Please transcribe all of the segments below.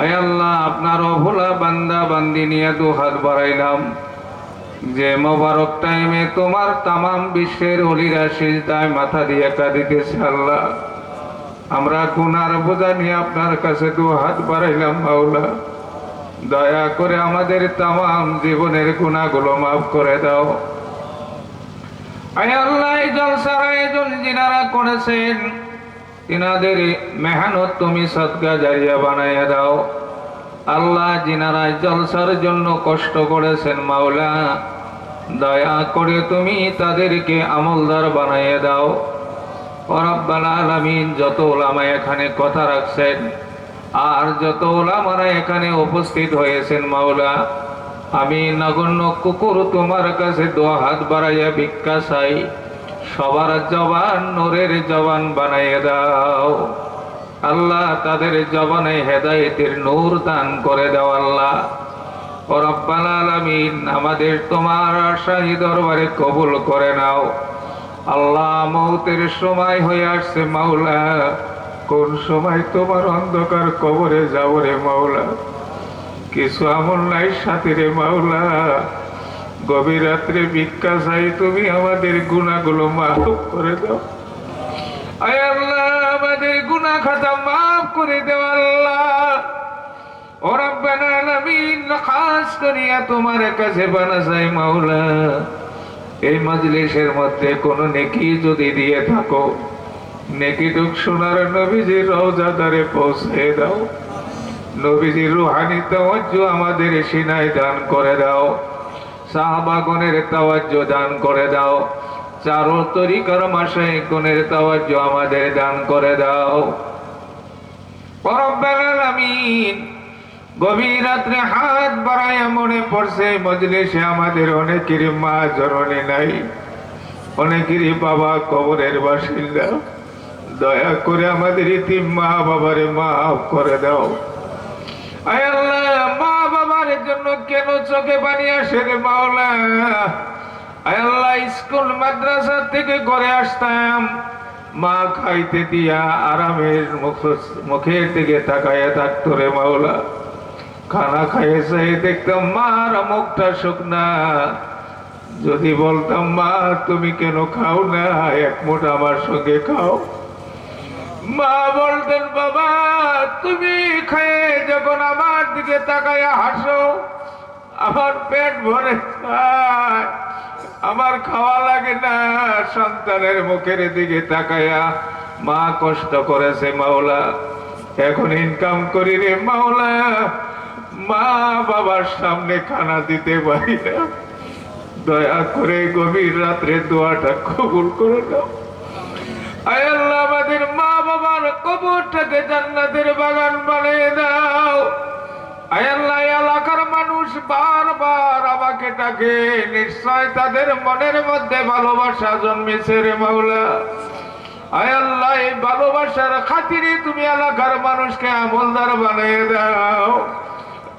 আয় আল্লাহ, আপনার অভোলা বান্দা বান্দি নিয়ে দু হাত বাড়াইলাম। যে মোবারক টাইমে তোমার তামাম বিশ্বের অলিরা সিজদায় মাথা দিয়ে কাঁদিতেছে আল্লাহ। আমরা গুনার বোঝা নিয়ে আপনার কাছে দু হাত বাড়াইলাম মাওলা। দয়া করে আমাদের তামাম জীবনের গুণাগুলো মাফ করে দাও। আয় আল্লাহ জলসার আয়োজন যিনারা করেছেন তিনাদের মেহনত তুমি সৎকা জারিয়া বানাইয়া দাও। আল্লাহ জিনারা জলসার জন্য কষ্ট করেছেন মাওলা, দয়া করে তুমি তাদেরকে আমলদার বানাইয়া দাও। রব্বাল আলামিন, যত ওলামা এখানে কথা রাখছেন, আর যত ওলামারা এখানে উপস্থিত হয়েছেন মাওলা, আমি নগণ্য কুকুর তোমার কাছে দু হাত বাড়াইয়া ভিক্ষা চাই। সবার জবান নোরের জবান বানাইয়া দাও। আল্লাহ তাদের জবানে হেদায়েতের নূর দান করে দাও আল্লাহ। রব্বাল আলামিন, আমাদের তোমার আশাহী দরবারে কবুল করে নাও। আল্লাহ মৌতের সময় হয়ে আসছে মাওলা। কোন সময় তোমার অন্ধকার কবরে যাব রে মাওলা? কিছু আমল নাই সাথে রে মাওলা। গভীর রাত্রে ভিক্ষা চাই, তুমি আমাদের গুণাগুলো মাফ করে দাও। আয় আল্লাহ, আমাদের গুনাহ খাতা মাফ করে দাও আল্লাহ। এই মধ্যে কোন নেকি যদি দিয়ে থাকো, নেকি দাও। নবীজির আমাদের সিনায় দান করে দাও। সাহাবাগণের তাওয়াজ্জু দান করে দাও। চারো তরিকার মাসে গুণের তাওয়াজ্জু আমাদের দান করে দাও। গভীর হাত পড়ছে আমাদের অনেকেরই মা নাই। অনেকেরই বাবা কবরের বাসিন্দা। দয়া করে আমাদের ইতি মা বাবারে মাফ করে দাও আয় আল্লাহ মা বাবার জন্য কেন চোখে পানি আসে রে মাওলা? স্কুল, মাদ্রাসা থেকে ঘরে আসতাম। মা খাইতে দিয়া আরামের মুখের দিকে তাকায়া থাকতো রে মাওলা। খানা খাইয়ে চাই দেখতাম, মার মুখটা শুকনা। যদি বলতাম, মা, তুমি কেন খাও না? এক মুঠ আমার সঙ্গে খাও। মা বলতেন, বাবা, তুমি খেয়ে যখন আমার দিকে তাকায়া হাসো, আমার পেট ভরে আমার খাওয়া লাগে না। সন্তানের মুখের দিকে তাকায়া মা কষ্ট করেছে মাওলা, এখন ইনকাম করি রে মাওলা। মা বাবার সামনে খানা দিতে পারি না। দয়া করে গভীর রাত্রে দোয়াটা কবুল করে দাও আয় আল্লাহ আমাদের মা বাবার কবরটাকে জান্নাতের বাগান বানিয়ে দাও। এলাকার মানুষ বারবার আমাকে নিশ্চয় তাদের মনের মধ্যে ভালোবাসা জন্মেছে রে মাওলা। এই ভালোবাসার খাতিরে তুমি এলাকার মানুষকে আমলদার বানিয়ে দাও।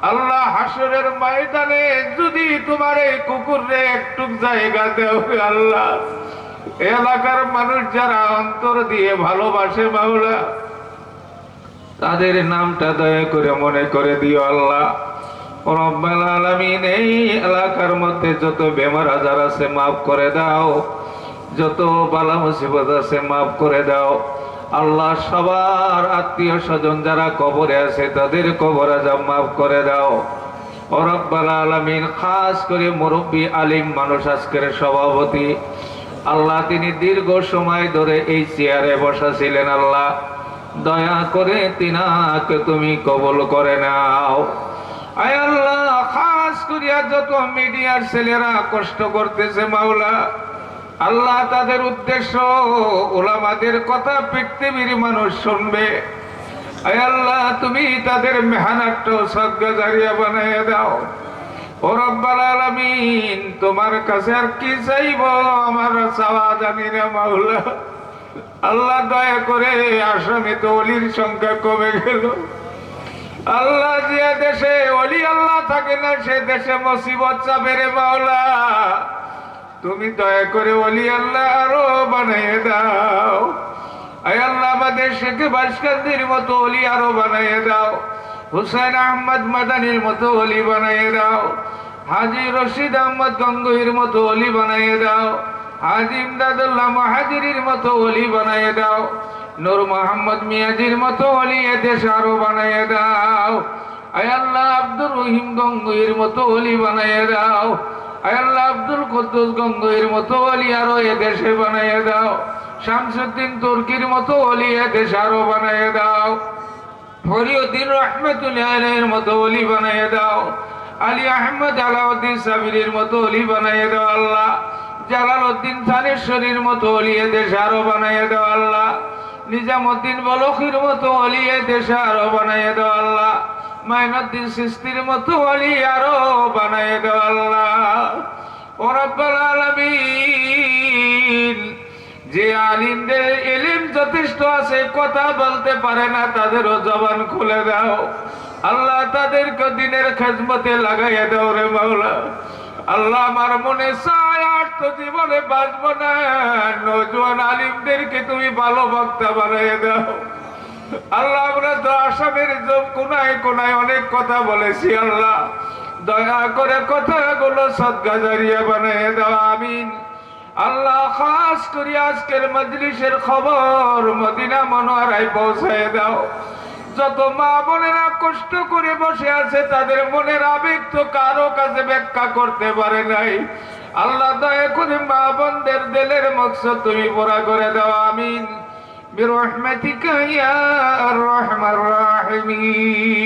আল্লাহ হাসরের ময়দানে যদি তোমার এই কুকুরে একটু জায়গা দেও আল্লাহ। এলাকার মানুষ যারা অন্তর দিয়ে ভালোবাসে মাওলা তাদের নামটা দয়া করে মনে করে দিও আল্লাহ। আলামিন, এই এলাকার মধ্যে যত বেমার আজার আছে মাফ করে দাও। যত বালা মুসিবত আছে মাফ করে দাও। আল্লাহ সবার আত্মীয় স্বজন যারা কবরে আছে, তাদের কবর আজাব মাফ করে দাও। রব্বাল আলামিন, খাস করে মুরব্বী, আলিম মানুষ, আজকের সভাপতি। আল্লাহ, তিনি দীর্ঘ সময় ধরে এই চেয়ারে বসা ছিলেন আল্লাহ। দয়া করে তিনাকে তুমি কবল করে নাও। আয় আল্লাহ, খাস করিয়া যত মিডিয়ার ছেলেরা কষ্ট করতেছে মাওলা, আল্লাহ তাদের উদ্দেশ্য ওলামাদের কথা পৃথিবীর মানুষ শুনবে। আল্লাহ, তুমি তাদের মেহানাট্য সজ্ঞা জারিয়া বানাইয়া দাও। ও রব্বাল আলামিন, তোমার কাছে আর কি চাইব? আমার চাওয়া জানি না মাওলা। আল্লাহ দয়া করে আসামে তো অলির সংখ্যা কমে গেল। আল্লাহ যে দেশে অলি আল্লাহ থাকে না, সে দেশে মুসিবত চাপে মাওলা। তুমি দয়া করে অলি আল্লাহ আরও বানিয়ে দাও। আয় আল্লাহ আমাদের শেখে বাসকান্দির মতো অলি আরও দাও। হুসেন আহমদ মাদানির মতো অলি বানিয়ে দাও। হাজি রশিদ আহমদ গঙ্গুহির মতো অলি বানিয়ে দাও। হাজি ইমদাদুল্লাহ মাহাজির মতো অলি বানিয়ে দাও। নূর মোহাম্মদ মিয়াজির মতো অলি এদেশ আরও বানিয়ে দাও। আয় আল্লাহ আব্দুর রহিম গঙ্গুহির মতো অলি বানিয়ে দাও। আয় আল্লাহ আব্দুল কুদ্দুস গঙ্গুহির মতো অলি আরও এদেশে বানিয়ে দাও। শামসুদ্দিন তুর্কির মতো অলি এদেশ আরও বানিয়ে দাও। ফরিউদ্দিন রহমতুল্লাহের মতো অলি বানিয়ে দাও। আলী আহমদ আলাউদ্দিন সাবিরের মতো অলি বানিয়ে দাও আল্লাহ। জালালউদ্দিন থানেশ্বরীর মতো অলি এদেশ আরও বানাইয়ে দেওয়া আল্লাহ। নিজামুদ্দিন বলখির মতো অলি এদেশ আরও বানিয়ে দাও আল্লাহ। মাইনুদ্দিন সিস্তির মতো অলি আরও বানিয়ে দাও আল্লাহ। ও রব্বাল আলামিন, যে আলিমদের এলিম যথেষ্ট আছে, কথা বলতে পারে না, তাদেরও জবান খুলে দাও। আল্লাহ তাদেরকে দিনের খেজমতে লাগাইয়া দাও রে মাওলা। আল্লাহ আমার মনে চায় তো জীবনে বাঁচবো না। নজওয়ান আলিমদেরকে তুমি ভালো বক্তা বানাইয়া দাও। আল্লাহ, আমরা তো আসামের কোনায় কোনায় অনেক কথা বলেছি, আল্লাহ। দয়া করে কথাগুলো সদ্গাজারিয়া বানিয়ে দাও, আমিন। আল্লাহ, খাস করে আজকের মজলিসের খবর মদিনা মনোয়ারায় পৌঁছায় দাও। যত মা বোনেরা কষ্ট করে বসে আছে তাদের মনের আবেগ তো কারো কাছে ব্যাখ্যা করতে পারে নাই আল্লাহ দয়া করে মা বোনদের দিলের মকসদ তুমি পুরা করে দাও আমিন برحمتك يا أرحم الراحمين